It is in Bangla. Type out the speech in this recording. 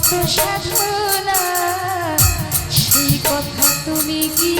কত সাধনা। সেই কথা তুমি কি